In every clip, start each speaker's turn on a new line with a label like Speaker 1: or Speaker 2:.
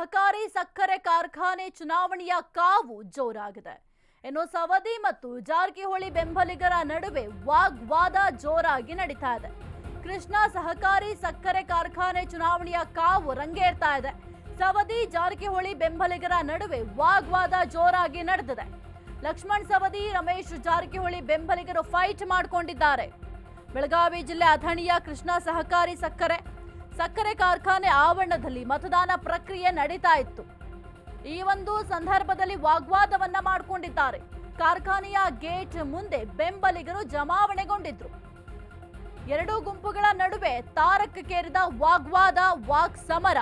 Speaker 1: ಸಹಕಾರಿ ಸಕ್ಕರೆ ಕಾರ್ಖಾನೆ ಚುನಾವಣೆಯ ಕಾವು ಜೋರಾಗಿದೆ. ಇನ್ನು ಸವದಿ ಮತ್ತು ಜಾರಕಿಹೊಳಿ ಬೆಂಬಲಿಗರ ನಡುವೆ ವಾಗ್ವಾದ ಜೋರಾಗಿ ನಡೀತಾ ಇದೆ. ಕೃಷ್ಣ ಸಹಕಾರಿ ಸಕ್ಕರೆ ಕಾರ್ಖಾನೆ ಚುನಾವಣೆಯ ಕಾವು ರಂಗೇರ್ತಾ ಇದೆ. ಸವದಿ, ಜಾರಕಿಹೊಳಿ ಬೆಂಬಲಿಗರ ನಡುವೆ ವಾಗ್ವಾದ ಜೋರಾಗಿ ನಡೆದಿದೆ. ಲಕ್ಷ್ಮಣ್ ಸವದಿ, ರಮೇಶ್ ಜಾರಕಿಹೊಳಿ ಬೆಂಬಲಿಗರು ಫೈಟ್ ಮಾಡಿಕೊಂಡಿದ್ದಾರೆ. ಬೆಳಗಾವಿ ಜಿಲ್ಲೆ ಅಥಣಿಯ ಕೃಷ್ಣ ಸಹಕಾರಿ ಸಕ್ಕರೆ ಸಕ್ಕರೆ ಕಾರ್ಖಾನೆ ಆವರಣದಲ್ಲಿ ಮತದಾನ ಪ್ರಕ್ರಿಯೆ ನಡೀತಾ ಇತ್ತು. ಈ ಒಂದು ಸಂದರ್ಭದಲ್ಲಿ ವಾಗ್ವಾದವನ್ನ ಮಾಡಿಕೊಂಡಿದ್ದಾರೆ. ಕಾರ್ಖಾನೆಯ ಗೇಟ್ ಮುಂದೆ ಬೆಂಬಲಿಗರು ಜಮಾವಣೆಗೊಂಡಿದ್ರು. ಎರಡೂ ಗುಂಪುಗಳ ನಡುವೆ ತಾರಕಕ್ಕೇರಿದ ವಾಗ್ವಾದ ವಾಕ್ ಸಮರ.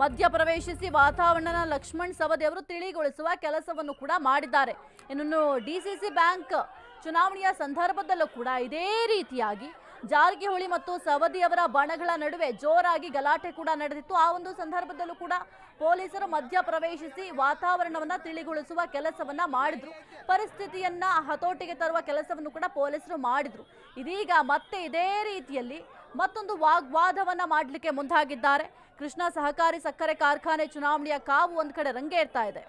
Speaker 1: ಮಧ್ಯ ಪ್ರವೇಶಿಸಿ ವಾತಾವರಣ ಲಕ್ಷ್ಮಣ್ ಸವದಿ ಅವರು ತಿಳಿಗೊಳಿಸುವ ಕೆಲಸವನ್ನು ಕೂಡ ಮಾಡಿದ್ದಾರೆ. ಇನ್ನು ಡಿಸಿಸಿ ಬ್ಯಾಂಕ್ ಚುನಾವಣೆಯ ಸಂದರ್ಭದಲ್ಲೂ ಕೂಡ ಇದೇ ರೀತಿಯಾಗಿ ಜಾರಕಿಹೊಳಿ ಮತ್ತು ಸವದಿ ಅವರ ಬಣಗಳ ನಡುವೆ ಜೋರಾಗಿ ಗಲಾಟೆ ಕೂಡ ನಡೆದಿತ್ತು. ಆ ಒಂದು ಸಂದರ್ಭದಲ್ಲೂ ಕೂಡ ಪೊಲೀಸರು ಮಧ್ಯ ಪ್ರವೇಶಿಸಿ ವಾತಾವರಣವನ್ನ ತಿಳಿಗೊಳಿಸುವ ಕೆಲಸವನ್ನ ಮಾಡಿದ್ರು. ಪರಿಸ್ಥಿತಿಯನ್ನ ಹತೋಟಿಗೆ ತರುವ ಕೆಲಸವನ್ನು ಕೂಡ ಪೊಲೀಸರು ಮಾಡಿದ್ರು. ಇದೀಗ ಮತ್ತೆ ಇದೇ ರೀತಿಯಲ್ಲಿ ಮತ್ತೊಂದು ವಾಗ್ವಾದವನ್ನ ಮಾಡಲಿಕ್ಕೆ ಮುಂದಾಗಿದ್ದಾರೆ. ಕೃಷ್ಣ ಸಹಕಾರಿ ಸಕ್ಕರೆ ಕಾರ್ಖಾನೆ ಚುನಾವಣೆಯ ಕಾವು ಒಂದು ಕಡೆ ರಂಗೇರ್ತಾ ಇದೆ.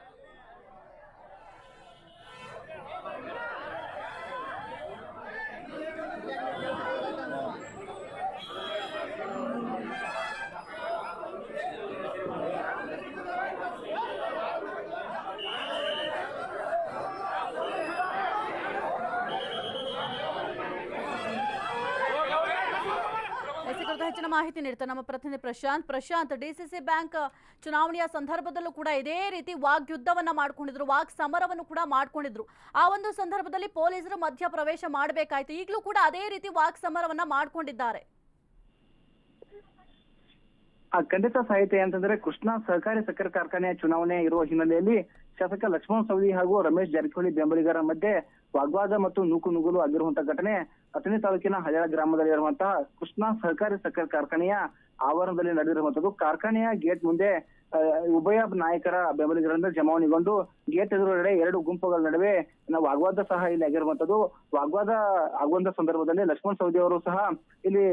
Speaker 1: ಮಾಹಿತಿ ನೀಡ್ತಾ ನಮ್ಮ ಪ್ರತಿನಿಧಿ ಪ್ರಶಾಂತ್. ಪ್ರಶಾಂತ್ ಡಿಸಿಸಿ ಬ್ಯಾಂಕ್ ಚುನಾವಣೆಯ ಸಂದರ್ಭದಲ್ಲೂ ಕೂಡ ಇದೇ ರೀತಿ ವಾಗ್ಯುದ್ಧವನ್ನ ಮಾಡ್ಕೊಂಡಿದ್ರು. ವಾಗ್ ಸಮರವನ್ನು ಕೂಡ ಮಾಡ್ಕೊಂಡಿದ್ರು. ಆ ಒಂದು ಸಂದರ್ಭದಲ್ಲಿ ಪೊಲೀಸರು ಮಧ್ಯ ಪ್ರವೇಶ ಮಾಡಬೇಕಾಯ್ತು. ಈಗಲೂ ಕೂಡ ಅದೇ ರೀತಿ ವಾಗ್ ಸಮರವನ್ನ ಮಾಡ್ಕೊಂಡಿದ್ದಾರೆ.
Speaker 2: ಖಂಡಿತ ಸಾಹಿತ್ಯ ಅಂತಂದ್ರೆ ಕೃಷ್ಣ ಸಹಕಾರಿ ಸಕ್ಕರೆ ಕಾರ್ಖಾನೆಯ ಚುನಾವಣೆ ಇರುವ ಹಿನ್ನೆಲೆಯಲ್ಲಿ ಶಾಸಕ ಲಕ್ಷ್ಮಣ್ ಸವದಿ ಹಾಗೂ ರಮೇಶ್ ಜಾರಕಿಹೊಳಿ ಬೆಂಬಲಿಗರ ಮಧ್ಯೆ ವಾಗ್ವಾದ ಮತ್ತು ನೂಕು ನುಗ್ಗಲು ಆಗಿರುವಂತಹ ಘಟನೆ ಅಥಣಿ ತಾಲೂಕಿನ ಹಳ್ಳ ಗ್ರಾಮದಲ್ಲಿ ಇರುವಂತಹ ಕೃಷ್ಣ ಸಹಕಾರಿ ಸಕ್ಕರೆ ಕಾರ್ಖಾನೆಯ ಆವರಣದಲ್ಲಿ ನಡೆದಿರುವಂತದ್ದು. ಕಾರ್ಖಾನೆಯ ಗೇಟ್ ಮುಂದೆ ಉಭಯ ನಾಯಕರ ಬೆಂಬಲಿಗರಿಂದ ಜಮಾವಣೆಗೊಂಡು ಗೇಟ್ ಎದುರುಗಡೆ ಎರಡು ಗುಂಪುಗಳ ನಡುವೆ ವಾಗ್ವಾದ ಸಹ ಇಲ್ಲಿ ಆಗಿರುವಂತದ್ದು. ವಾಗ್ವಾದ ಆಗುವಂತ ಸಂದರ್ಭದಲ್ಲಿ ಲಕ್ಷ್ಮಣ್ ಸವದಿ ಅವರು ಸಹ ಇಲ್ಲಿ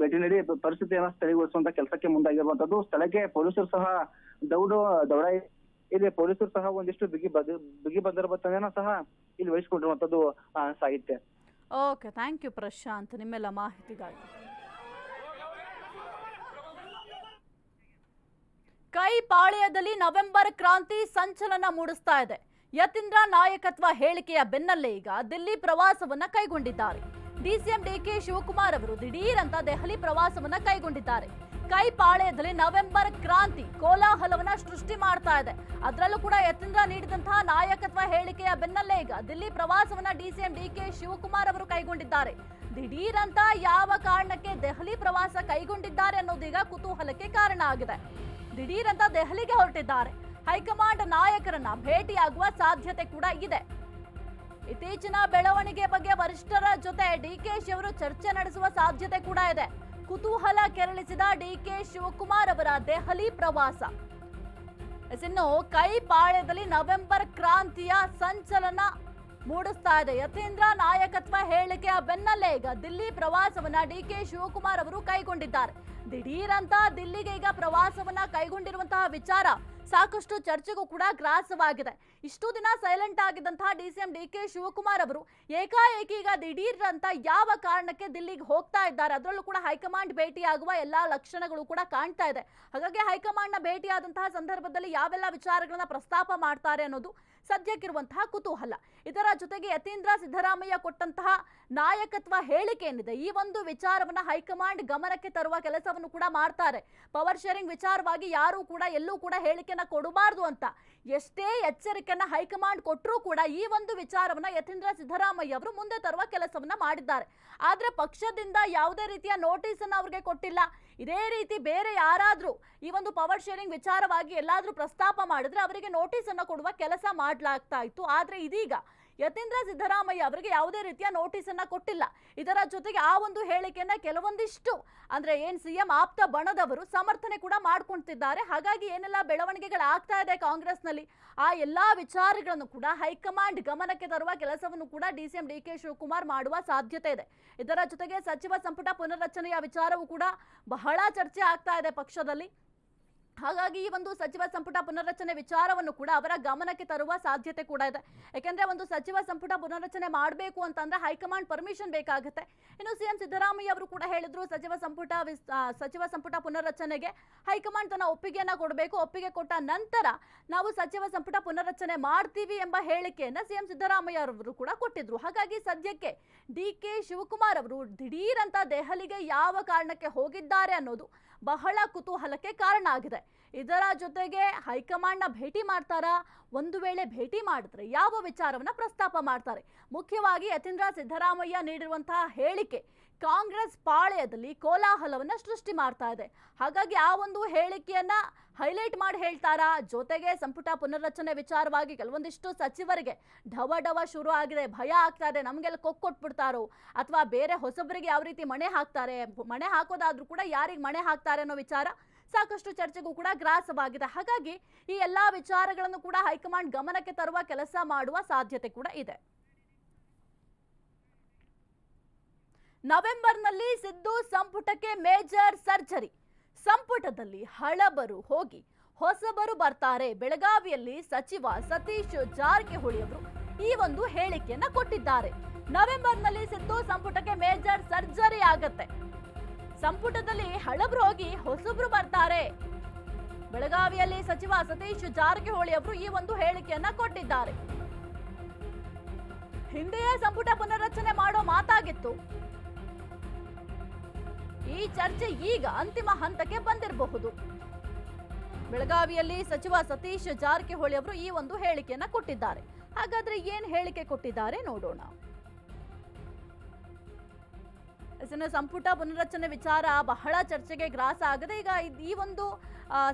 Speaker 2: ಭೇಟಿ ನೀಡಿ ಪರಿಸ್ಥಿತಿಯನ್ನು ಸ್ಥಳೀಗೊಳಿಸುವಂತ ಕೆಲಸಕ್ಕೆ ಮುಂದಾಗಿರುವಂತದ್ದು. ಸ್ಥಳಕ್ಕೆ ಪೊಲೀಸರು ಸಹ ದೌಡ ದೌಡ ಇಲ್ಲಿ ಪೊಲೀಸರು ಸಹ ಒಂದಿಷ್ಟು ಬಿಗಿ ಬಿಗಿ ಬಂದರ್ಭ ಸಹ ಇಲ್ಲಿ ವಹಿಸಿಕೊಂಡಿರುವಂತದ್ದು ಸಾಹಿತ್ಯ.
Speaker 1: ಓಕೆ ಥ್ಯಾಂಕ್ ಯು ಪ್ರಶಾಂತ್ ನಿಮ್ಮೆಲ್ಲ ಮಾಹಿತಿಗಾಗಿ. ಕೈ ಪಾಳ್ಯದಲ್ಲಿ ನವೆಂಬರ್ ಕ್ರಾಂತಿ ಸಂಚಲನ ಮೂಡಿಸ್ತಾ ಇದೆ. ಯತೀಂದ್ರ ನಾಯಕತ್ವ ಹೇಳಿಕೆಯ ಬೆನ್ನಲ್ಲೇ ಈಗ ದಿಲ್ಲಿ ಪ್ರವಾಸವನ್ನ ಕೈಗೊಂಡಿದ್ದಾರೆ. ಡಿಸಿಎಂ ಡಿಕೆ ಶಿವಕುಮಾರ್ ಅವರು ದಿಢೀರಂತ ದೆಹಲಿ ಪ್ರವಾಸವನ್ನ ಕೈಗೊಂಡಿದ್ದಾರೆ. ಕೈ ಪಾಳ್ಯದಲ್ಲಿ ನವೆಂಬರ್ ಕ್ರಾಂತಿ ಕೋಲಾಹಲವನ್ನ ಸೃಷ್ಟಿ ಮಾಡ್ತಾ ಇದೆ. ಅದರಲ್ಲೂ ಕೂಡ ಯತೀಂದ್ರ ನೀಡಿದಂತಹ ನಾಯಕತ್ವ ಹೇಳಿಕೆಯ ಬೆನ್ನಲ್ಲೇ ಈಗ ದಿಲ್ಲಿ ಪ್ರವಾಸವನ್ನ ಡಿಸಿಎಂ ಡಿ ಕೆ ಶಿವಕುಮಾರ್ ಅವರು ಕೈಗೊಂಡಿದ್ದಾರೆ. ದಿಢೀರಂತ ಯಾವ ಕಾರಣಕ್ಕೆ ದೆಹಲಿ ಪ್ರವಾಸ ಕೈಗೊಂಡಿದ್ದಾರೆ ಅನ್ನೋದೀಗ ಕುತೂಹಲಕ್ಕೆ ಕಾರಣ ಆಗಿದೆ. ದಿಢೀರಂತ ದೆಹಲಿಗೆ ಹೊರಟಿದ್ದಾರೆ. ಹೈಕಮಾಂಡ್ ನಾಯಕರನ್ನ ಭೇಟಿಯಾಗುವ ಸಾಧ್ಯತೆ ಕೂಡ ಇದೆ. ಇತ್ತೀಚಿನ ಬೆಳವಣಿಗೆ ಬಗ್ಗೆ ವರಿಷ್ಠರ ಜೊತೆ ಡಿ ಡಿಕೆಶಿ ಅವರು ಚರ್ಚೆ ನಡೆಸುವ ಸಾಧ್ಯತೆ ಕೂಡ ಇದೆ. ಕುತೂಹಲ ಕೆರಳಿಸಿದ ಡಿಕೆ ಶಿವಕುಮಾರ್ ಅವರ ದೆಹಲಿ ಪ್ರವಾಸ. ಇನ್ನು ಕೈ ಪಾಳ್ಯದಲ್ಲಿ ನವೆಂಬರ್ ಕ್ರಾಂತಿಯ ಸಂಚಲನ ಮೂಡಿಸ್ತಾ ಇದೆ. ಯತೀಂದ್ರ ನಾಯಕತ್ವ ಹೇಳಿಕೆಯ ಬೆನ್ನಲ್ಲೇ ಈಗ ದಿಲ್ಲಿ ಪ್ರವಾಸವನ್ನ ಡಿಕೆ ಶಿವಕುಮಾರ್ ಅವರು ಕೈಗೊಂಡಿದ್ದಾರೆ. ದಿಢೀರಂತ ದಿಲ್ಲಿಗೆ ಈಗ ಪ್ರವಾಸವನ್ನ ಕೈಗೊಂಡಿರುವಂತಹ ವಿಚಾರ ಸಾಕಷ್ಟು ಚರ್ಚೆಗೂ ಕೂಡ ಗ್ರಾಸವಾಗಿದೆ. ಇಷ್ಟು ದಿನ ಸೈಲೆಂಟ್ ಆಗಿದ್ದಂತಹ ಡಿಸಿಎಂ ಡಿ ಕೆ ಶಿವಕುಮಾರ್ ಅವರು ಏಕಾಏಕಿ ಈಗ ದಿಢೀರ್ ಅಂತ ಯಾವ ಕಾರಣಕ್ಕೆ ದಿಲ್ಲಿಗೆ ಹೋಗ್ತಾ ಇದ್ದಾರೆ? ಅದರಲ್ಲೂ ಕೂಡ ಹೈಕಮಾಂಡ್ ಭೇಟಿಯಾಗುವ ಎಲ್ಲಾ ಲಕ್ಷಣಗಳು ಕೂಡ ಕಾಣ್ತಾ ಇದೆ. ಹಾಗಾಗಿ ಹೈಕಮಾಂಡ್ನ ಭೇಟಿಯಾದಂತಹ ಸಂದರ್ಭದಲ್ಲಿ ಯಾವೆಲ್ಲ ವಿಚಾರಗಳನ್ನ ಪ್ರಸ್ತಾಪ ಮಾಡ್ತಾರೆ ಅನ್ನೋದು ಸದ್ಯಕ್ಕಿರುವಂತಹ ಕುತೂಹಲ. ಇದರ ಜೊತೆಗೆ ಯತೀಂದ್ರ ಸಿದ್ದರಾಮಯ್ಯ ಕೊಟ್ಟಂತಹ ನಾಯಕತ್ವ ಹೇಳಿಕೆ ಏನಿದೆ? ಈ ಒಂದು ವಿಚಾರವನ್ನ ಹೈಕಮಾಂಡ್ ಗಮನಕ್ಕೆ ತರುವ ಕೆಲಸವನ್ನು ಕೂಡ ಮಾಡ್ತಾರೆ. ಪವರ್ ಶೇರಿಂಗ್ ವಿಚಾರವಾಗಿ ಯಾರು ಕೂಡ ಎಲ್ಲೂ ಕೂಡ ಹೇಳಿಕೆನ ಕೊಡಬಾರ್ದು ಅಂತ. ಎಷ್ಟೇ ಎಚ್ಚರಿಕೆಯನ್ನ ಹೈಕಮಾಂಡ್ ಕೊಟ್ಟರೂ ಕೂಡ ಈ ಒಂದು ವಿಚಾರವನ್ನ ಯತೀಂದ್ರ ಸಿದ್ದರಾಮಯ್ಯ ಅವರು ಮುಂದೆ ತರುವ ಕೆಲಸವನ್ನ ಮಾಡಿದ್ದಾರೆ. ಆದ್ರೆ ಪಕ್ಷದಿಂದ ಯಾವುದೇ ರೀತಿಯ ನೋಟಿಸ್ ಅನ್ನ ಅವ್ರಿಗೆ ಕೊಟ್ಟಿಲ್ಲ. ಇದೇ ರೀತಿ ಬೇರೆ ಯಾರಾದ್ರೂ ಈ ಒಂದು ಪವರ್ ಶೇರಿಂಗ್ ವಿಚಾರವಾಗಿ ಎಲ್ಲಾದ್ರೂ ಪ್ರಸ್ತಾಪ ಮಾಡಿದ್ರೆ ಅವರಿಗೆ ನೋಟಿಸ್ ಅನ್ನ ಕೊಡುವ ಕೆಲಸ ಮಾಡಲಾಗ್ತಾ ಇತ್ತು. ಆದ್ರೆ ಇದೀಗ ಯತೀಂದ್ರ ಸಿದ್ದರಾಮಯ್ಯ ಅವರಿಗೆ ಯಾವುದೇ ರೀತಿಯ ನೋಟಿಸ್ ಅನ್ನ ಕೊಟ್ಟಿಲ್ಲ. ಇದರ ಜೊತೆಗೆ ಆ ಒಂದು ಹೇಳಿಕೆಯನ್ನ ಕೆಲವೊಂದಿಷ್ಟು ಅಂದ್ರೆ ಏನ್ ಸಿಎಂ ಆಪ್ತ ಬಣದವರು ಸಮರ್ಥನೆ ಕೂಡ ಮಾಡ್ಕೊಂತಿದ್ದಾರೆ. ಹಾಗಾಗಿ ಏನೆಲ್ಲ ಬೆಳವಣಿಗೆಗಳು ಆಗ್ತಾ ಇದೆ ಕಾಂಗ್ರೆಸ್ನಲ್ಲಿ, ಆ ಎಲ್ಲಾ ವಿಚಾರಗಳನ್ನು ಕೂಡ ಹೈಕಮಾಂಡ್ ಗಮನಕ್ಕೆ ತರುವ ಕೆಲಸವನ್ನು ಕೂಡ ಡಿಸಿಎಂ ಡಿ ಕೆ ಶಿವಕುಮಾರ್ ಮಾಡುವ ಸಾಧ್ಯತೆ ಇದೆ. ಇದರ ಜೊತೆಗೆ ಸಚಿವ ಸಂಪುಟ ಪುನರ್ರಚನೆಯ ವಿಚಾರವೂ ಕೂಡ ಬಹಳ ಚರ್ಚೆ ಆಗ್ತಾ ಇದೆ ಪಕ್ಷದಲ್ಲಿ. ಹಾಗಾಗಿ ಈ ಒಂದು ಸಚಿವ ಸಂಪುಟ ಪುನರ್ರಚನೆ ವಿಚಾರವನ್ನು ಕೂಡ ಅವರ ಗಮನಕ್ಕೆ ತರುವ ಸಾಧ್ಯತೆ ಕೂಡ ಇದೆ. ಯಾಕೆಂದ್ರೆ ಒಂದು ಸಚಿವ ಸಂಪುಟ ಪುನರ್ರಚನೆ ಮಾಡಬೇಕು ಅಂತಂದ್ರೆ ಹೈಕಮಾಂಡ್ ಪರ್ಮಿಷನ್ ಬೇಕಾಗುತ್ತೆ. ಇನ್ನು ಸಿಎಂ ಸಿದ್ದರಾಮಯ್ಯ ಅವರು ಕೂಡ ಹೇಳಿದ್ರು, ಸಚಿವ ಸಂಪುಟ ಸಚಿವ ಸಂಪುಟ ಪುನರ್ರಚನೆಗೆ ಹೈಕಮಾಂಡ್ ತನ್ನ ಒಪ್ಪಿಗೆಯನ್ನ ಕೊಡಬೇಕು. ಒಪ್ಪಿಗೆ ಕೊಟ್ಟ ನಂತರ ನಾವು ಸಚಿವ ಸಂಪುಟ ಪುನರ್ರಚನೆ ಮಾಡ್ತೀವಿ ಎಂಬ ಹೇಳಿಕೆಯನ್ನ ಸಿಎಂ ಸಿದ್ದರಾಮಯ್ಯ ಅವರು ಕೂಡ ಕೊಟ್ಟಿದ್ರು. ಹಾಗಾಗಿ ಸದ್ಯಕ್ಕೆ ಡಿ ಕೆ ಶಿವಕುಮಾರ್ ಅವರು ದಿಢೀರ್ ಅಂತ ದೆಹಲಿಗೆ ಯಾವ ಕಾರಣಕ್ಕೆ ಹೋಗಿದ್ದಾರೆ ಅನ್ನೋದು ಬಹಳ ಕುತೂಹಲಕ್ಕೆ ಕಾರಣ ಆಗಿದೆ. ಇದರ ಜೊತೆಗೆ ಹೈಕಮಾಂಡ್ನ ಭೇಟಿ ಮಾಡ್ತಾರಾ, ಒಂದು ವೇಳೆ ಭೇಟಿ ಮಾಡಿದ್ರೆ ಯಾವ ವಿಚಾರವನ್ನ ಪ್ರಸ್ತಾಪ ಮಾಡ್ತಾರೆ? ಮುಖ್ಯವಾಗಿ ಯತೀಂದ್ರ ಸಿದ್ದರಾಮಯ್ಯ ನೀಡಿರುವಂತಹ ಹೇಳಿಕೆ ಕಾಂಗ್ರೆಸ್ ಪಾಳೆಯದಲ್ಲಿ ಕೋಲಾಹಲವನ್ನ ಸೃಷ್ಟಿ ಮಾಡ್ತಾ ಇದೆ. ಹಾಗಾಗಿ ಆ ಒಂದು ಹೇಳಿಕೆಯನ್ನ ಹೈಲೈಟ್ ಮಾಡಿ ಹೇಳ್ತಾರಾ? ಜೊತೆಗೆ ಸಂಪುಟ ಪುನರ್ರಚನೆ ವಿಚಾರವಾಗಿ ಕೆಲವೊಂದಿಷ್ಟು ಸಚಿವರಿಗೆ ಢವ ಢವ ಶುರು ಆಗಿದೆ, ಭಯ ಆಗ್ತಾ ಇದೆ, ನಮಗೆಲ್ಲ ಕೊಕ್ಕೊಟ್ಬಿಡ್ತಾರೋ? ಅಥವಾ ಬೇರೆ ಹೊಸಬರಿಗೆ ಯಾವ ರೀತಿ ಮಣೆ ಹಾಕ್ತಾರೆ? ಮಣೆ ಹಾಕೋದಾದ್ರೂ ಕೂಡ ಯಾರಿಗೆ ಮಣೆ ಹಾಕ್ತಾರೆ ಅನ್ನೋ ವಿಚಾರ ಸಾಕಷ್ಟು ಚರ್ಚೆಗೂ ಕೂಡ ಗ್ರಾಸವಾಗಿದೆ. ಹಾಗಾಗಿ ಈ ಎಲ್ಲಾ ವಿಚಾರಗಳನ್ನು ಕೂಡ ಹೈಕಮಾಂಡ್ ಗಮನಕ್ಕೆ ತರುವ ಕೆಲಸ ಮಾಡುವ ಸಾಧ್ಯತೆ ಕೂಡ ಇದೆ. ನವೆಂಬರ್ನಲ್ಲಿ ಸಿದ್ದು ಸಂಪುಟಕ್ಕೆ ಮೇಜರ್ ಸರ್ಜರಿ. ಸಂಪುಟದಲ್ಲಿ ಹಳಬರು ಹೋಗಿ ಹೊಸಬರು ಬರ್ತಾರೆ. ಬೆಳಗಾವಿಯಲ್ಲಿ ಸಚಿವ ಸತೀಶ್ ಜಾರಕಿಹೊಳಿ ಅವರು ಈ ಒಂದು ಹೇಳಿಕೆಯನ್ನ ಕೊಟ್ಟಿದ್ದಾರೆ. ನವೆಂಬರ್ನಲ್ಲಿ ಸಿದ್ದು ಸಂಪುಟಕ್ಕೆ ಮೇಜರ್ ಸರ್ಜರಿ ಆಗತ್ತೆ. ಸಂಪುಟದಲ್ಲಿ ಹಳಬರು ಹೋಗಿ ಹೊಸಬ್ರು ಬರ್ತಾರೆ. ಬೆಳಗಾವಿಯಲ್ಲಿ ಸಚಿವ ಸತೀಶ್ ಜಾರಕಿಹೊಳಿ ಅವರು ಈ ಒಂದು ಹೇಳಿಕೆಯನ್ನ ಕೊಟ್ಟಿದ್ದಾರೆ. ಹಿಂದೆಯೇ ಸಂಪುಟ ಪುನರ್ರಚನೆ ಮಾಡೋ ಮಾತಾಗಿತ್ತು. ಈ ಚರ್ಚೆ ಈಗ ಅಂತಿಮ ಹಂತಕ್ಕೆ ಬಂದಿರಬಹುದು. ಬೆಳಗಾವಿಯಲ್ಲಿ ಸಚಿವ ಸತೀಶ್ ಜಾರಕಿಹೊಳಿ ಅವರು ಈ ಒಂದು ಹೇಳಿಕೆಯನ್ನ ಕೊಟ್ಟಿದ್ದಾರೆ. ಹಾಗಾದ್ರೆ ಏನ್ ಹೇಳಿಕೆ ಕೊಟ್ಟಿದ್ದಾರೆ ನೋಡೋಣ. ಎಸ್ಎನ್ ಸಂಪುಟ ಪುನರ್ರಚನೆ ವಿಚಾರ ಬಹಳ ಚರ್ಚೆಗೆ ಗ್ರಾಸ ಆಗದೆ ಈಗ ಈ ಒಂದು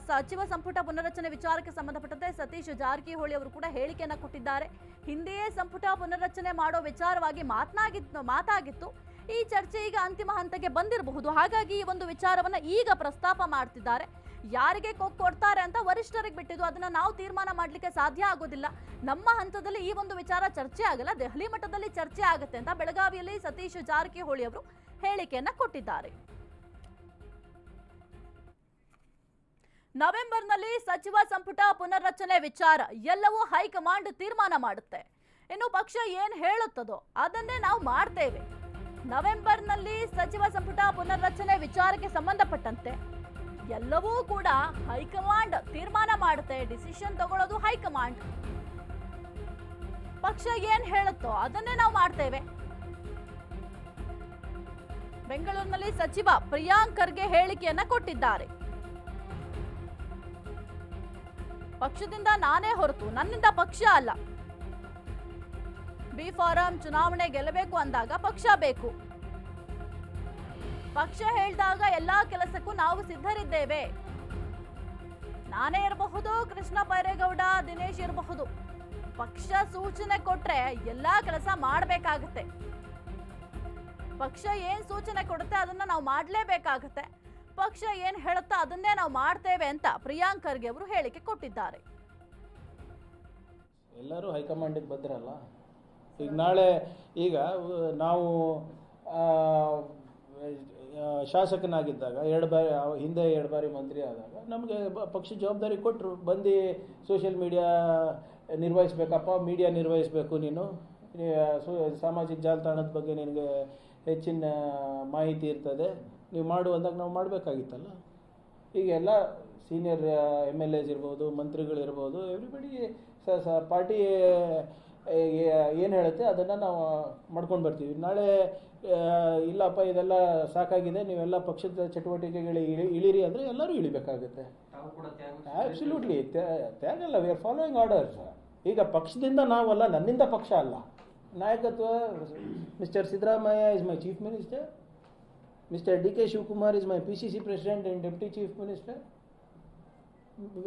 Speaker 1: ಸಚಿವ ಸಂಪುಟ ಪುನರ್ರಚನೆ ವಿಚಾರಕ್ಕೆ ಸಂಬಂಧಪಟ್ಟಂತೆ ಸತೀಶ್ ಜಾರಕಿಹೊಳಿ ಅವರು ಕೂಡ ಹೇಳಿಕೆಯನ್ನ ಕೊಟ್ಟಿದ್ದಾರೆ. ಹಿಂದೆಯೇ ಸಂಪುಟ ಪುನರ್ರಚನೆ ಮಾಡೋ ವಿಚಾರವಾಗಿ ಮಾತನಾಗಿತ್ತು ಮಾತಾಗಿತ್ತು. ಈ ಚರ್ಚೆ ಈಗ ಅಂತಿಮ ಹಂತಕ್ಕೆ ಬಂದಿರಬಹುದು. ಹಾಗಾಗಿ ಈ ಒಂದು ವಿಚಾರವನ್ನ ಈಗ ಪ್ರಸ್ತಾಪ ಮಾಡ್ತಿದ್ದಾರೆ. ಯಾರಿಗೆ ಕೊಡ್ತಾರೆ ಅಂತ ವರಿಷ್ಠರಿಗೆ ಬಿಟ್ಟಿದ್ದು ಅದನ್ನ ನಾವು ತೀರ್ಮಾನ ಮಾಡಲಿಕ್ಕೆ ಸಾಧ್ಯ ಆಗೋದಿಲ್ಲ. ನಮ್ಮ ಹಂತದಲ್ಲಿ ಈ ಒಂದು ವಿಚಾರ ಚರ್ಚೆ ಆಗಲ್ಲ. ದೆಹಲಿ ಮಟ್ಟದಲ್ಲಿ ಚರ್ಚೆ ಆಗುತ್ತೆ ಅಂತ ಬೆಳಗಾವಿಯಲ್ಲಿ ಸತೀಶ್ ಜಾರಕಿಹೊಳಿ ಅವರು ಹೇಳಿಕೆಯನ್ನ ಕೊಟ್ಟಿದ್ದಾರೆ. ನವೆಂಬರ್ನಲ್ಲಿ ಸಚಿವ ಸಂಪುಟ ಪುನರ್ರಚನೆ ವಿಚಾರ. ಎಲ್ಲವೂ ಹೈಕಮಾಂಡ್ ತೀರ್ಮಾನ ಮಾಡುತ್ತೆ. ಇನ್ನು ಪಕ್ಷ ಏನು ಹೇಳುತ್ತದೋ ಅದನ್ನೇ ನಾವು ಮಾಡ್ತೇವೆ. ನವೆಂಬರ್ನಲ್ಲಿ ಸಚಿವ ಸಂಪುಟ ಪುನರ್ರಚನೆ ವಿಚಾರಕ್ಕೆ ಸಂಬಂಧಪಟ್ಟಂತೆ ಎಲ್ಲವೂ ಕೂಡ ಹೈಕಮಾಂಡ್ ತೀರ್ಮಾನ ಮಾಡುತ್ತೆ, ಡಿಸಿಷನ್ ತಗೊಳ್ಳೋದು ಹೈಕಮಾಂಡ್. ಪಕ್ಷ ಏನ್ ಹೇಳುತ್ತೋ ಅದನ್ನೇ ನಾವು ಮಾಡ್ತೇವೆ. ಬೆಂಗಳೂರಿನಲ್ಲಿ ಸಚಿವ ಪ್ರಿಯಾಂಕ್ ಖರ್ಗೆ ಹೇಳಿಕೆಯನ್ನ ಕೊಟ್ಟಿದ್ದಾರೆ. ಪಕ್ಷದಿಂದ ನಾನೇ ಹೊರತು, ನನ್ನಿಂದ ಪಕ್ಷ ಅಲ್ಲ. ಬಿ ಫಾರಂ ಚುನಾವಣೆ ಗೆಲ್ಲಬೇಕು ಅಂದಾಗ ಪಕ್ಷ ಬೇಕು. ಪಕ್ಷ ಹೇಳಿದಾಗ ಎಲ್ಲಾ ಕೆಲಸಕ್ಕೂ ನಾವು ಸಿದ್ಧರಿದ್ದೇವೆ. ನಾನೇ ಇರಬಹುದು, ಕೃಷ್ಣ ಬೈರೇಗೌಡ, ದಿನೇಶ್ ಇರಬಹುದು. ಪಕ್ಷ ಸೂಚನೆ ಕೊಟ್ರೆ ಎಲ್ಲಾ ಕೆಲಸ ಮಾಡಬೇಕಾಗತ್ತೆ. ಪಕ್ಷ ಏನ್ ಸೂಚನೆ ಕೊಡುತ್ತೆ ಅದನ್ನ ನಾವು ಮಾಡಲೇಬೇಕಾಗತ್ತೆ. ಪಕ್ಷ ಏನ್ ಹೇಳುತ್ತೋ ಅದನ್ನೇ ನಾವು ಮಾಡ್ತೇವೆ ಅಂತ ಪ್ರಿಯಾಂಕ್ ಖರ್ಗೆ ಅವರು ಹೇಳಿಕೆ ಕೊಟ್ಟಿದ್ದಾರೆ.
Speaker 3: ಎಲ್ಲರೂ ಹೈಕಮಾಂಡಿಗೆ ಬಂದಿರಲ್ಲ? ಈಗ ನಾಳೆ ಈಗ ನಾವು ಶಾಸಕನಾಗಿದ್ದಾಗ, ಎರಡು ಬಾರಿ ಹಿಂದೆ ಎರಡು ಬಾರಿ ಮಂತ್ರಿ ಆದಾಗ, ನಮಗೆ ಪಕ್ಷ ಜವಾಬ್ದಾರಿ ಕೊಟ್ಟರು ಬಂದು ಸೋಷಿಯಲ್ ಮೀಡಿಯಾ ನಿರ್ವಹಿಸ್ಬೇಕಪ್ಪ ಮೀಡಿಯಾ ನಿರ್ವಹಿಸಬೇಕು ನೀನು. ಸಾಮಾಜಿಕ ಜಾಲತಾಣದ ಬಗ್ಗೆ ನಿನಗೆ ಹೆಚ್ಚಿನ ಮಾಹಿತಿ ಇರ್ತದೆ. ನೀವು ಮಾಡು ನಾವು ಮಾಡಬೇಕಾಗಿತ್ತಲ್ಲ. ಈಗ ಎಲ್ಲ ಸೀನಿಯರ್ ಎಂ ಎಲ್ ಎಸ್ ಇರ್ಬೋದು, ಮಂತ್ರಿಗಳಿರ್ಬೋದು ಎವ್ರಿಬಡಿ ಸ ಪಾರ್ಟಿ ಏನು ಹೇಳುತ್ತೆ ಅದನ್ನು ನಾವು ಮಾಡ್ಕೊಂಡು ಬರ್ತೀವಿ. ನಾಳೆ ಇಲ್ಲಪ್ಪ ಇದೆಲ್ಲ ಸಾಕಾಗಿದೆ ನೀವೆಲ್ಲ ಪಕ್ಷದ ಚಟುವಟಿಕೆಗಳಿಗೆ ಇಳಿ ಇಳಿರಿ ಅಂದರೆ ಎಲ್ಲರೂ ಇಳಿಬೇಕಾಗುತ್ತೆ. ಆಬ್ಸಲ್ಯೂಟ್ಲಿ ತ್ಯಾಗಲ್ಲ ವಿ ಆರ್ ಫಾಲೋಯಿಂಗ್ ಆರ್ಡರ್ಸ್ ಈಗ ಪಕ್ಷದಿಂದ ನಾವಲ್ಲ ನನ್ನಿಂದ ಪಕ್ಷ ಅಲ್ಲ. ನಾಯಕತ್ವ Mr Siddaramaiah is my chief minister Mr D K Shivakumar is my P C C president and deputy chief minister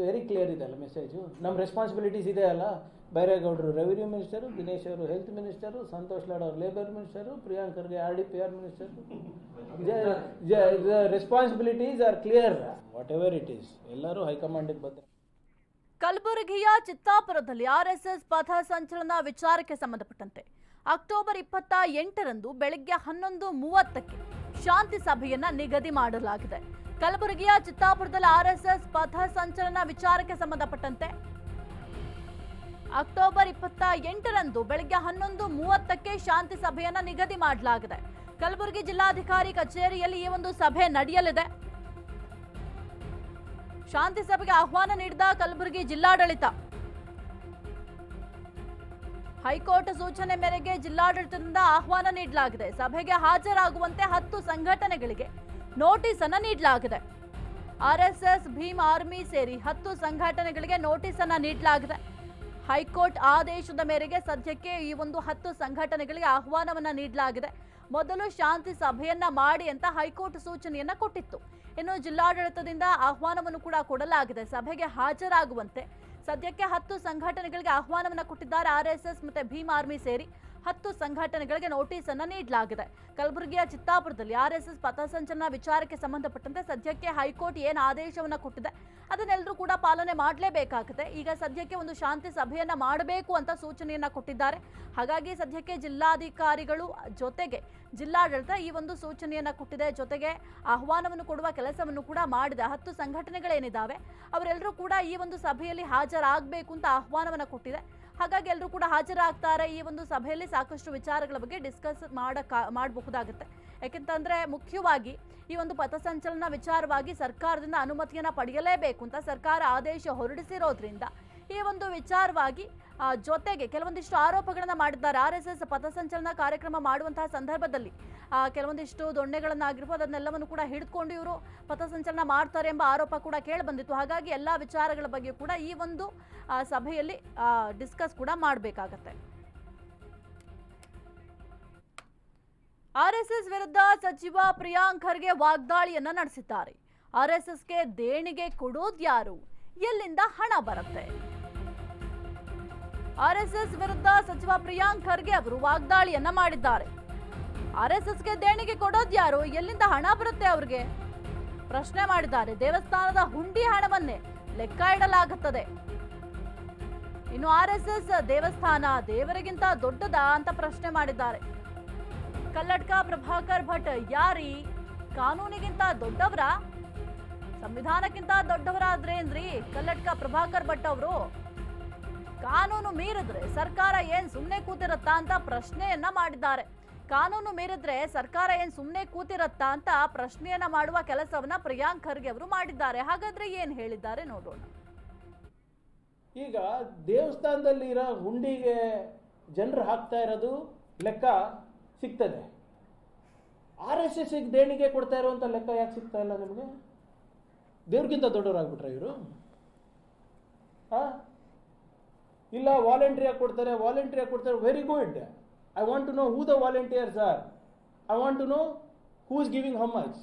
Speaker 3: very clear ಇದೆ ಅಲ್ಲ ಮೆಸೇಜು ನಮ್ಮ ರೆಸ್ಪಾನ್ಸಿಬಿಲಿಟೀಸ್ ಇದೆ ಅಲ್ಲ. ಬೈರೇಗೌಡರು ರೆವಿನ್ಯೂ ಮಿನಿಸ್ಟರು ದಿನೇಶ್ ಅವರು ಹೆಲ್ತ್ ಮಿನಿಸ್ಟರು ಸಂತೋಷ್ ಲಾಡ್ ಅವರು labour minister Priyank Kharge R D P R minister responsibilities are clear whatever it is ಎಲ್ಲರೂ ಹೈಕಮಾಂಡಿಗೆ ಬರ್ತಾರೆ
Speaker 1: ಕಲಬುರಗಿಯ ಚಿತ್ತಾಪುರದಲ್ಲಿ ಆರ್ಎಸ್ಎಸ್ ಪಥ ಸಂಚಲನ ವಿಚಾರಕ್ಕೆ ಸಂಬಂಧಪಟ್ಟಂತೆ ಅಕ್ಟೋಬರ್ ಇಪ್ಪತ್ತ ಎಂಟರಂದು ಬೆಳಗ್ಗೆ ಹನ್ನೊಂದು ಮೂವತ್ತಕ್ಕೆ ಶಾಂತಿ ಸಭೆಯನ್ನ ನಿಗದಿ ಮಾಡಲಾಗಿದೆ. ಕಲಬುರಗಿಯ ಚಿತ್ತಾಪುರದಲ್ಲಿ ಆರ್ಎಸ್ಎಸ್ ಪಥ ಸಂಚಲನ ವಿಚಾರಕ್ಕೆ ಸಂಬಂಧಪಟ್ಟಂತೆ ಅಕ್ಟೋಬರ್ ಇಪ್ಪತ್ತ ಎಂಟರಂದು ಬೆಳಗ್ಗೆ ಹನ್ನೊಂದು ಮೂವತ್ತಕ್ಕೆ ಶಾಂತಿ ಸಭೆಯನ್ನ ನಿಗದಿ ಮಾಡಲಾಗಿದೆ. ಕಲಬುರಗಿ ಜಿಲ್ಲಾಧಿಕಾರಿ ಕಚೇರಿಯಲ್ಲಿ ಈ ಒಂದು ಸಭೆ ನಡೆಯಲಿದೆ. ಶಾಂತಿ ಸಭೆಗೆ ಆಹ್ವಾನ ನೀಡಿದ ಕಲಬುರಗಿ ಜಿಲ್ಲಾಡಳಿತ. ಹೈಕೋರ್ಟ್ ಸೂಚನೆ ಮೇರೆಗೆ ಜಿಲ್ಲಾಡಳಿತದಿಂದ ಆಹ್ವಾನ ನೀಡಲಾಗಿದೆ. ಸಭೆಗೆ ಹಾಜರಾಗುವಂತೆ ಹತ್ತು ಸಂಘಟನೆಗಳಿಗೆ ನೋಟಿಸ್ ಅನ್ನ ನೀಡಲಾಗಿದೆ ಆರ್ಎಸ್ಎಸ್ ಭೀಮ್ ಆರ್ಮಿ ಸೇರಿ ಹತ್ತು ಸಂಘಟನೆಗಳಿಗೆ ನೋಟಿಸ್ ಅನ್ನ ನೀಡಲಾಗಿದೆ. ಹೈಕೋರ್ಟ್ ಆದೇಶದ ಮೇರೆಗೆ ಸದ್ಯಕ್ಕೆ ಈ ಒಂದು ಹತ್ತು ಸಂಘಟನೆಗಳಿಗೆ ಆಹ್ವಾನವನ್ನ ನೀಡಲಾಗಿದೆ. ಮೊದಲು ಶಾಂತಿ ಸಭೆಯನ್ನ ಮಾಡಿ ಅಂತ ಹೈಕೋರ್ಟ್ ಸೂಚನೆಯನ್ನ ಕೊಟ್ಟಿತ್ತು. ಇನ್ನು ಜಿಲ್ಲಾಡಳಿತದಿಂದ ಆಹ್ವಾನವನ್ನು ಕೂಡ ಕೊಡಲಾಗಿದೆ. ಸಭೆಗೆ ಹಾಜರಾಗುವಂತೆ. ಸದ್ಯಕ್ಕೆ ಹತ್ತು ಸಂಘಟನೆಗಳಿಗೆ ಆಹ್ವಾನವನ್ನ ಕೊಟ್ಟಿದ್ದಾರೆ. ಆರ್ಎಸ್ಎಸ್ ಮತ್ತೆ ಭೀಮ್ ಆರ್ಮಿ ಸೇರಿ. ಹತ್ತು ಸಂಘಟನೆಗಳಿಗೆ ನೋಟಿಸ್ ಅನ್ನ ನೀಡಲಾಗಿದೆ. ಕಲಬುರಗಿಯ ಚಿತ್ತಾಪುರದಲ್ಲಿ ಆರ್ಎಸ್ಎಸ್ ಪಥಸಂಚಲನ ವಿಚಾರಕ್ಕೆ ಸಂಬಂಧಪಟ್ಟಂತೆ ಸದ್ಯಕ್ಕೆ ಹೈಕೋರ್ಟ್ ಏನು ಆದೇಶವನ್ನು ಕೊಟ್ಟಿದೆ, ಅದನ್ನೆಲ್ಲರೂ ಕೂಡ ಪಾಲನೆ ಮಾಡಲೇಬೇಕಾಗುತ್ತೆ. ಈಗ ಸದ್ಯಕ್ಕೆ ಒಂದು ಶಾಂತಿ ಸಭೆಯನ್ನ ಮಾಡಬೇಕು ಅಂತ ಸೂಚನೆಯನ್ನ ಕೊಟ್ಟಿದ್ದಾರೆ. ಹಾಗಾಗಿ ಸದ್ಯಕ್ಕೆ ಜಿಲ್ಲಾಧಿಕಾರಿಗಳು ಜೊತೆಗೆ ಜಿಲ್ಲಾಡಳಿತ ಈ ಒಂದು ಸೂಚನೆಯನ್ನ ಕೊಟ್ಟಿದೆ. ಜೊತೆಗೆ ಆಹ್ವಾನವನ್ನು ಕೊಡುವ ಕೆಲಸವನ್ನು ಕೂಡ ಮಾಡಿದೆ. ಹತ್ತು ಸಂಘಟನೆಗಳೇನಿದ್ದಾವೆ ಅವರೆಲ್ಲರೂ ಕೂಡ ಈ ಒಂದು ಸಭೆಯಲ್ಲಿ ಹಾಜರಾಗಬೇಕು ಅಂತ ಆಹ್ವಾನವನ್ನು ಕೊಟ್ಟಿದೆ. ಹಾಗಾಗಿ ಎಲ್ಲರೂ ಕೂಡ ಹಾಜರಾಗ್ತಾರೆ ಈ ಒಂದು ಸಭೆಯಲ್ಲಿ ಸಾಕಷ್ಟು ವಿಚಾರಗಳ ಬಗ್ಗೆ ಡಿಸ್ಕಸ್ ಮಾಡಕ ಮಾಡಬಹುದಾಗುತ್ತೆ. ಯಾಕೆಂತಂದ್ರೆ ಮುಖ್ಯವಾಗಿ ಈ ಒಂದು ಪಥಸಂಚಲನ ವಿಚಾರವಾಗಿ ಸರ್ಕಾರದಿಂದ ಅನುಮತಿಯನ್ನ ಪಡೆಯಲೇಬೇಕು ಅಂತ ಸರ್ಕಾರ ಆದೇಶ ಹೊರಡಿಸಿರೋದ್ರಿಂದ ಈ ಒಂದು ವಿಚಾರವಾಗಿ ಜೊತೆಗೆ ಕೆಲವೊಂದಿಷ್ಟು ಆರೋಪಗಳನ್ನು ಮಾಡಿದ್ದಾರೆ. ಆರ್ ಎಸ್ ಎಸ್ ಪಥಸಂಚಲನ ಕಾರ್ಯಕ್ರಮ ಮಾಡುವಂತಹ ಸಂದರ್ಭದಲ್ಲಿ ಕೆಲವೊಂದಿಷ್ಟು ದೊಣ್ಣೆಗಳನ್ನಾಗಿರ್ಬೋದು, ಅದನ್ನೆಲ್ಲವನ್ನು ಕೂಡ ಹಿಡಿದುಕೊಂಡು ಇವರು ಪಥಸಂಚಲನ ಮಾಡ್ತಾರೆ ಎಂಬ ಆರೋಪ ಕೂಡ ಕೇಳಿಬಂದಿತ್ತು. ಹಾಗಾಗಿ ಎಲ್ಲ ವಿಚಾರಗಳ ಬಗ್ಗೆ ಕೂಡ ಈ ಒಂದು ಸಭೆಯಲ್ಲಿ ಡಿಸ್ಕಸ್ ಕೂಡ ಮಾಡಬೇಕಾಗತ್ತೆ. ಆರ್ಎಸ್ಎಸ್ ವಿರುದ್ಧ ಸಚಿವ ಪ್ರಿಯಾಂಕ್ ಖರ್ಗೆ ವಾಗ್ದಾಳಿಯನ್ನ ನಡೆಸಿದ್ದಾರೆ. ಆರ್ಎಸ್ಎಸ್ಗೆ ದೇಣಿಗೆ ಕೊಡೋದ್ಯಾರು? ಎಲ್ಲಿಂದ ಹಣ ಬರುತ್ತೆ? ಆರ್ಎಸ್ಎಸ್ ವಿರುದ್ಧ ಸಚಿವ ಪ್ರಿಯಾಂಕ್ ಖರ್ಗೆ ಅವರು ವಾಗ್ದಾಳಿಯನ್ನ ಮಾಡಿದ್ದಾರೆ. ಆರ್ಎಸ್ಎಸ್ಗೆ ದೇಣಿಗೆ ಕೊಡೋದ್ಯಾರು ಎಲ್ಲಿಂದ ಹಣ ಬರುತ್ತೆ ಅವ್ರಿಗೆ? ಪ್ರಶ್ನೆ ಮಾಡಿದ್ದಾರೆ. ದೇವಸ್ಥಾನದ ಹುಂಡಿ ಹಣವನ್ನೇ ಲೆಕ್ಕ ಇಡಲಾಗುತ್ತದೆ. ಇನ್ನು ಆರ್ಎಸ್ಎಸ್ ದೇವಸ್ಥಾನ ದೇವರಿಗಿಂತ ದೊಡ್ಡದಾ ಅಂತ ಪ್ರಶ್ನೆ ಮಾಡಿದ್ದಾರೆ. ಕಲ್ಲಡ್ಕ ಪ್ರಭಾಕರ್ ಭಟ್ ಯಾರಿ? ಕಾನೂನಿಗಿಂತ ದೊಡ್ಡವರ? ಸಂವಿಧಾನಕ್ಕಿಂತ ದೊಡ್ಡವರಾದ್ರೇನ್ರಿ ಕಲ್ಲಡ್ಕ ಪ್ರಭಾಕರ್ ಭಟ್ ಅವರು? ಕಾನೂನು ಮೀರಿದ್ರೆ ಸರ್ಕಾರ ಏನ್ ಸುಮ್ಮನೆ ಕೂತಿರತ್ತಾ ಅಂತ ಪ್ರಶ್ನೆಯನ್ನ ಮಾಡಿದ್ದಾರೆ. ಕಾನೂನು ಮೀರಿದ್ರೆ ಸರ್ಕಾರ ಏನ್ ಸುಮ್ಮನೆ ಕೂತಿರತ್ತಾ ಅಂತ ಪ್ರಶ್ನೆಯನ್ನ ಮಾಡುವ ಕೆಲಸವನ್ನ ಪ್ರಿಯಾಂಕ್ ಖರ್ಗೆ ಅವರು ಮಾಡಿದ್ದಾರೆ. ಹಾಗಾದ್ರೆ ಏನ್ ಹೇಳಿದ್ದಾರೆ ನೋಡೋಣ.
Speaker 3: ಈಗ ದೇವಸ್ಥಾನದಲ್ಲಿ ಇರೋ ಹುಂಡಿಗೆ ಜನರು ಹಾಕ್ತಾ ಇರೋದು ಲೆಕ್ಕ ಸಿಗ್ತದೆ. ಆರ್ ಎಸ್ ಎಸ್ ದೇಣಿಗೆ ಕೊಡ್ತಾ ಇರುವಂತ ಲೆಕ್ಕ ಯಾಕೆ ಸಿಗ್ತಾ ಇಲ್ಲ ನಿಮಗೆ? ದೇವ್ರಿಗಿಂತ ದೊಡ್ಡವರಾಗ್ಬಿಟ್ರೆ ಇವರು? ಆ? ಇಲ್ಲ ವಾಲಂಟಿಯಾಗಿ ಕೊಡ್ತಾರೆ ವಾಲಂಟಿಯಾಗಿ ಕೊಡ್ತಾರೆ very good I want to know who the volunteers are I want to know who is giving how much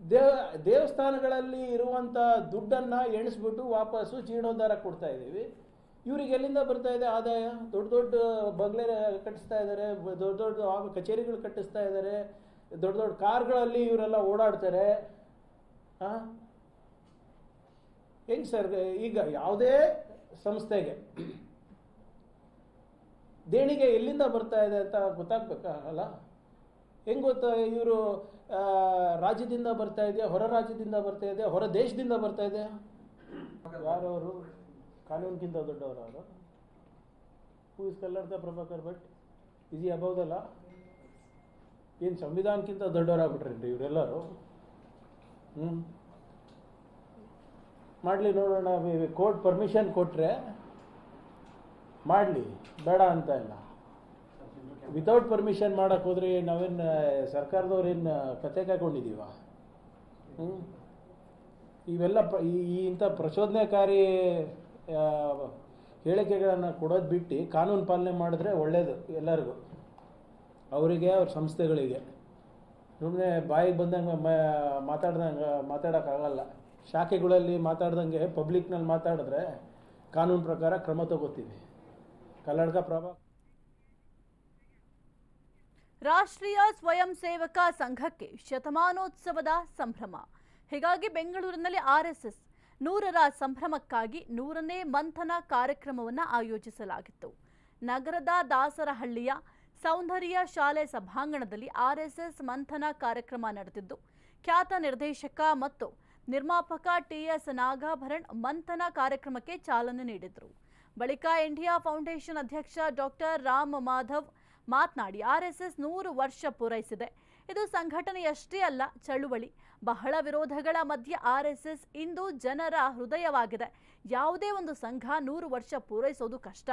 Speaker 3: ದೇವ, ದೇವಸ್ಥಾನಗಳಲ್ಲಿ ಇರುವಂಥ ದುಡ್ಡನ್ನು ಎಣಿಸ್ಬಿಟ್ಟು ವಾಪಸ್ಸು ಜೀರ್ಣೋದ್ಧಾರ ಕೊಡ್ತಾ ಇದ್ದೀವಿ. ಇವ್ರಿಗೆ ಎಲ್ಲಿಂದ ಬರ್ತಾ ಇದೆ? ಆದಾಯ? ದೊಡ್ಡ ದೊಡ್ಡ ಬಂಗ್ಲೆ ಕಟ್ಟಿಸ್ತಾ ಇದ್ದಾರೆ, ದೊಡ್ಡ ದೊಡ್ಡ ಕಚೇರಿಗಳು ಕಟ್ಟಿಸ್ತಾ ಇದ್ದಾರೆ, ದೊಡ್ಡ ದೊಡ್ಡ ಕಾರ್ಗಳಲ್ಲಿ ಇವರೆಲ್ಲ ಓಡಾಡ್ತಾರೆ. ಹಾಂ ಹೆಂಗೆ ಸರ್, ಈಗ ಯಾವುದೇ ಸಂಸ್ಥೆಗೆ ದೇಣಿಗೆ ಎಲ್ಲಿಂದ ಬರ್ತಾ ಇದೆ ಅಂತ ಗೊತ್ತಾಗ್ಬೇಕಲ್ಲ ಹೆಂಗ್ ಗೊತ್ತಾ ಇವರು ರಾಜ್ಯದಿಂದ ಬರ್ತಾ ಇದೆಯಾ, ಹೊರ ರಾಜ್ಯದಿಂದ ಬರ್ತಾ ಇದೆಯಾ, ಹೊರ ದೇಶದಿಂದ ಬರ್ತಾ ಇದೆ ಯಾರವರು? ಕಾನೂನಿಗಿಂತ ದೊಡ್ಡವರು ಅವರು ಹೂ ಇಸ್ ಕಲ್ಲರ್ದ ಪ್ರಭಾಕರ್ ಭಟ್ ಇದು ಅಬೌದಲ್ಲ ಏನು ಸಂವಿಧಾನಕ್ಕಿಂತ ದೊಡ್ಡವರಾಗ್ಬಿಟ್ರಿ ಇವರೆಲ್ಲರೂ? ಹ್ಞೂ ಮಾಡಲಿ ನೋಡೋಣ ಕೋರ್ಟ್ ಪರ್ಮಿಷನ್ ಕೊಟ್ಟರೆ ಮಾಡಲಿ, ಬೇಡ ಅಂತ ಇಲ್ಲ. ವಿತೌಟ್ ಪರ್ಮಿಷನ್ ಮಾಡೋಕ್ಕೆ ಹೋದ್ರೆ ನಾವೇನು ಸರ್ಕಾರದವ್ರೇನು ಕತೆ ಕಾಯ್ಕೊಂಡಿದ್ದೀವ ಇವೆಲ್ಲ ಈ ಇಂಥ ಪ್ರಚೋದನೆಕಾರಿ ಹೇಳಿಕೆಗಳನ್ನು ಕೊಡೋದು ಬಿಟ್ಟು ಕಾನೂನು ಪಾಲನೆ ಮಾಡಿದ್ರೆ ಒಳ್ಳೆಯದು ಎಲ್ಲರಿಗೂ. ಅವರಿಗೆ, ಅವ್ರ ಸಂಸ್ಥೆಗಳಿಗೆ. ಸುಮ್ಮನೆ ಬಾಯಿಗೆ ಬಂದಂಗೆ ಮಾತಾಡ್ದಂಗೆ, ಮಾತಾಡೋಕ್ಕಾಗಲ್ಲ. ಶಾಖೆಗಳಲ್ಲಿ ಮಾತಾಡ್ದಂಗೆ ಪಬ್ಲಿಕ್ನಲ್ಲಿ ಮಾತಾಡಿದ್ರೆ ಕಾನೂನು ಪ್ರಕಾರ ಕ್ರಮ ತಗೋತೀವಿ ಕಲ್ಲಡ್ಕ ಪ್ರಭಾ
Speaker 1: ರಾಷ್ಟ್ರೀಯ ಸ್ವಯಂ ಸೇವಕ ಸಂಘಕ್ಕೆ ಶತಮಾನೋತ್ಸವದ ಸಂಭ್ರಮ. ಹೀಗಾಗಿ ಬೆಂಗಳೂರಿನಲ್ಲಿ ಆರ್ಎಸ್ಎಸ್ ನೂರರ ಸಂಭ್ರಮಕ್ಕಾಗಿ ನೂರನೇ ಮಂಥನ ಕಾರ್ಯಕ್ರಮವನ್ನು ಆಯೋಜಿಸಲಾಗಿತ್ತು. ನಗರದ ದಾಸರಹಳ್ಳಿಯ ಸೌಂದರ್ಯ ಶಾಲೆ ಸಭಾಂಗಣದಲ್ಲಿ ಆರ್ಎಸ್ಎಸ್ ಮಂಥನ ಕಾರ್ಯಕ್ರಮ ನಡೆದಿದ್ದು, ಖ್ಯಾತ ನಿರ್ದೇಶಕ ಮತ್ತು ನಿರ್ಮಾಪಕ ಟಿಎಸ್ ನಾಗಾಭರಣ್ ಮಂಥನ ಕಾರ್ಯಕ್ರಮಕ್ಕೆ ಚಾಲನೆ ನೀಡಿದರು. ಬಳಿಕ ಇಂಡಿಯಾ ಫೌಂಡೇಶನ್ ಅಧ್ಯಕ್ಷ ಡಾಕ್ಟರ್ ರಾಮ್ ಮಾಧವ್ ಮಾತನಾಡಿ ಆರ್ಎಸ್ಎಸ್ ನೂರು ವರ್ಷ ಪೂರೈಸಿದೆ. ಇದು ಸಂಘಟನೆಯಷ್ಟೇ ಅಲ್ಲ ಚಳುವಳಿ. ಬಹಳ ವಿರೋಧಗಳ ಮಧ್ಯೆ ಆರ್ಎಸ್ಎಸ್ ಇಂದು ಜನರ ಹೃದಯವಾಗಿದೆ. ಯಾವುದೇ ಒಂದು ಸಂಘ ನೂರು ವರ್ಷ ಪೂರೈಸೋದು ಕಷ್ಟ.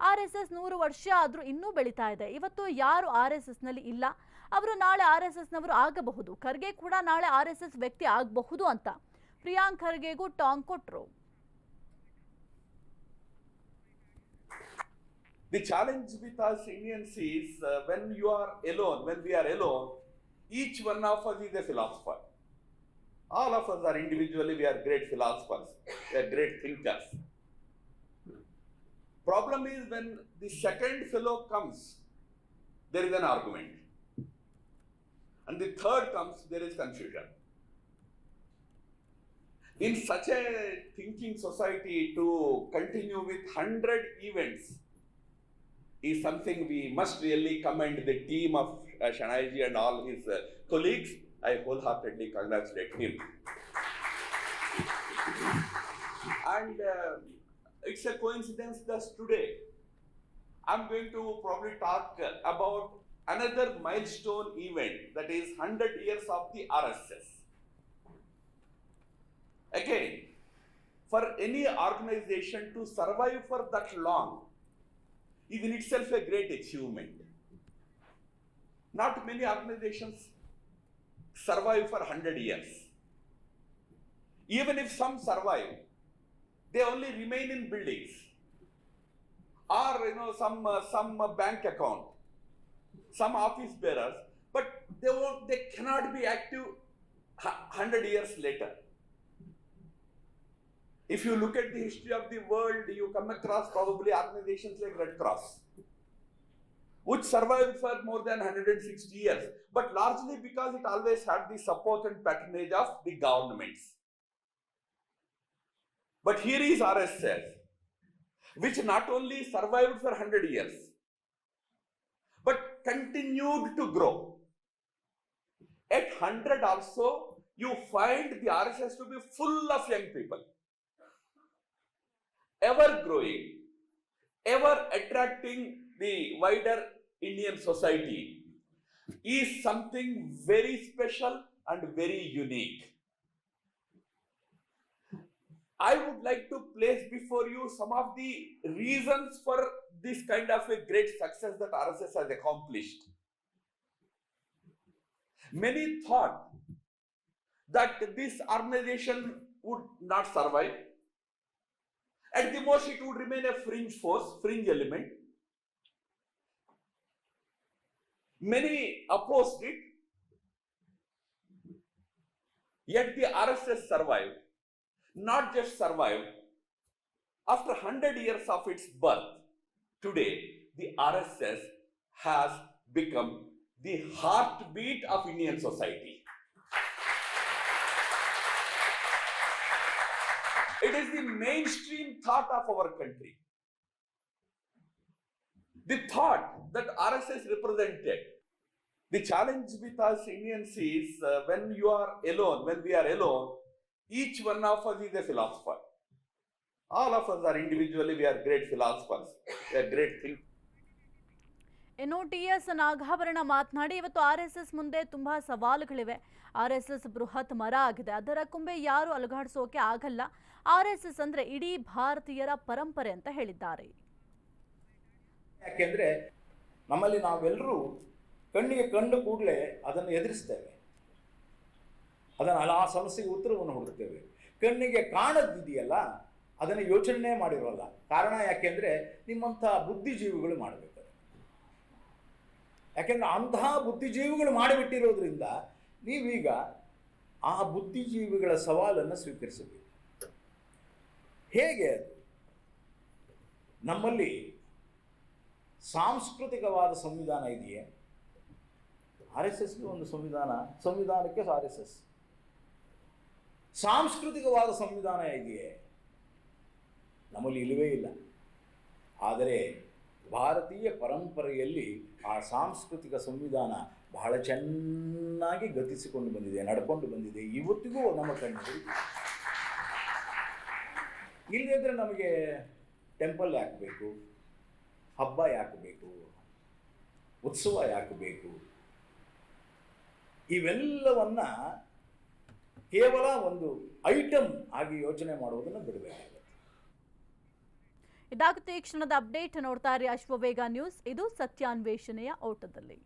Speaker 1: ಆರ್ಎಸ್ಎಸ್ ನೂರು ವರ್ಷ ಆದರೂ ಇನ್ನೂ ಬೆಳೀತಾ ಇದೆ. ಇವತ್ತು ಯಾರು ನಲ್ಲಿ ಇಲ್ಲ? ಅವರು ನಾಳೆ ಆರ್ಎಸ್ಎಸ್ನವರು ಆಗಬಹುದು. ಖರ್ಗೆ ಕೂಡ ನಾಳೆ ಆರ್ಎಸ್ಎಸ್ ವ್ಯಕ್ತಿ ಆಗಬಹುದು ಅಂತ. ಪ್ರಿಯಾಂಕ್ ಖರ್ಗೆಗೂ ಟಾಂಗ್ ಕೊಟ್ರು.
Speaker 4: The challenge with us Indians is uh, when you are alone, when we each one of us is a philosopher. All of us are individually, we are great philosophers, we are great thinkers. Problem is when the second fellow comes, there is an argument. And the third comes, there is confusion. In such a thinking society, to continue with 100 events is something we must really commend the team of uh, Shanaiji and all his uh, colleagues. I wholeheartedly congratulate him. And uh, it's a coincidence that today I'm going to probably talk about another milestone event that is 100 years of the RSS. Again, for any organization to survive for that long is in itself a great achievement. Not many organizations survive for 100 years. Even if some survive, they only remain in buildings or you know some uh, some uh, bank account, some office bearers, but they won't, they cannot be active 100 years later. If you look at the history of the world, you come across probably organizations like Red Cross, which survived for more than 160 years, but largely because it always had the support and patronage of the governments. But here is RSS, which not only survived for 100 years, but continued to grow. At 100 also, you find the RSS to be full of young people ever growing, ever attracting the wider Indian society is something very special and very unique. I would like to place before you some of the reasons for this kind of a great success that RSS has accomplished. Many thought that this organization would not survive. At the most, it would remain a fringe force, fringe element. Many opposed it. Yet the RSS survived. Not just survived. After 100 years of its birth, today the RSS has become the heartbeat of Indian society. It is the mainstream thought of our country. The thought that RSS represented. The challenge with us Indians is uh, when you are alone, when we are alone, each one of us is a philosopher. All of us are individually, we are great philosophers, we are great thinkers.
Speaker 1: ಇನ್ನು T S Nagabharana ಮಾತನಾಡಿ ಇವತ್ತು R S S ಮುಂದೆ ತುಂಬಾ ಸವಾಲುಗಳಿವೆ R S S ಬೃಹತ್ ಮರ ಆಗಿದೆ ಅದರ ಕೊಂಬೆ ಯಾರು ಅಲುಗಾಡಿಸೋಕೆ ಆಗಲ್ಲ ಆರ್ ಎಸ್ ಎಸ್ ಅಂದ್ರೆ ಇಡೀ ಭಾರತೀಯರ ಪರಂಪರೆ ಅಂತ ಹೇಳಿದ್ದಾರೆ.
Speaker 5: ಯಾಕೆಂದ್ರೆ ನಮ್ಮಲ್ಲಿ ನಾವೆಲ್ಲರೂ ಕಣ್ಣಿಗೆ ಕಂಡು ಕೂಡಲೇ ಅದನ್ನು ಎದುರಿಸ್ತೇವೆ. ಅದನ್ನು ಆ ಸಮಸ್ಯೆಗೆ ಉತ್ತರವನ್ನು ಹುಡುಕ್ತೇವೆ. ಕಣ್ಣಿಗೆ ಕಾಣದಿದೆಯಲ್ಲ, ಅದನ್ನು ಯೋಚನೆ ಮಾಡಿರೋಲ್ಲ. ಕಾರಣ ಯಾಕೆಂದರೆ ನಿಮ್ಮಂಥ ಬುದ್ಧಿಜೀವಿಗಳು ಮಾಡಬೇಕು ಯಾಕೆಂದರೆ ಅಂತಹ ಬುದ್ಧಿಜೀವಿಗಳು ಮಾಡಿಬಿಟ್ಟಿರೋದ್ರಿಂದ ನೀವೀಗ ಆ ಬುದ್ಧಿಜೀವಿಗಳ ಸವಾಲನ್ನು ಸ್ವೀಕರಿಸಬೇಕು. ಹೇಗೆ? ನಮ್ಮಲ್ಲಿ ಸಾಂಸ್ಕೃತಿಕವಾದ ಸಂವಿಧಾನ ಇದೆಯೇ? ಆರ್ ಎಸ್ ಎಸ್ಗೆ ಒಂದು ಸಂವಿಧಾನ, ಸಂವಿಧಾನಕ್ಕೆ ಆರ್ ಎಸ್ ಎಸ್. ಸಾಂಸ್ಕೃತಿಕವಾದ ಸಂವಿಧಾನ ಇದೆಯೇ? ನಮ್ಮಲ್ಲಿ ಇಲ್ಲವೇ ಇಲ್ಲ. ಆದರೆ ಭಾರತೀಯ ಪರಂಪರೆಯಲ್ಲಿ ಆ ಸಾಂಸ್ಕೃತಿಕ ಸಂವಿಧಾನ ಬಹಳ ಚೆನ್ನಾಗಿ ಗತಿಸಿಕೊಂಡು ಬಂದಿದೆ, ನಡ್ಕೊಂಡು ಬಂದಿದೆ. ಇವತ್ತಿಗೂ ನಮ್ಮ ಕಣ್ಣಲ್ಲಿ ಇಲ್ಲದಿದ್ರೆ ನಮಗೆ ಟೆಂಪಲ್ ಯಾಕೆ ಬೇಕು ಹಬ್ಬ ಯಾಕೆ ಬೇಕು ಉತ್ಸವ ಯಾಕೆ ಬೇಕು ಇವೆಲ್ಲವನ್ನ ಕೇವಲ ಒಂದು ಐಟಮ್ ಆಗಿ ಯೋಚನೆ ಮಾಡುವುದನ್ನು ಬಿಡಬೇಕಾಗುತ್ತೆ.
Speaker 1: ಇದಾಗುತ್ತೆ ಈ ಕ್ಷಣದ ಅಪ್ಡೇಟ್ ನೋಡ್ತಾ ಇರಿ ಅಶ್ವವೇಗ ನ್ಯೂಸ್. ಇದು ಸತ್ಯಾನ್ವೇಷಣೆಯ ಓಟದಲ್ಲಿ.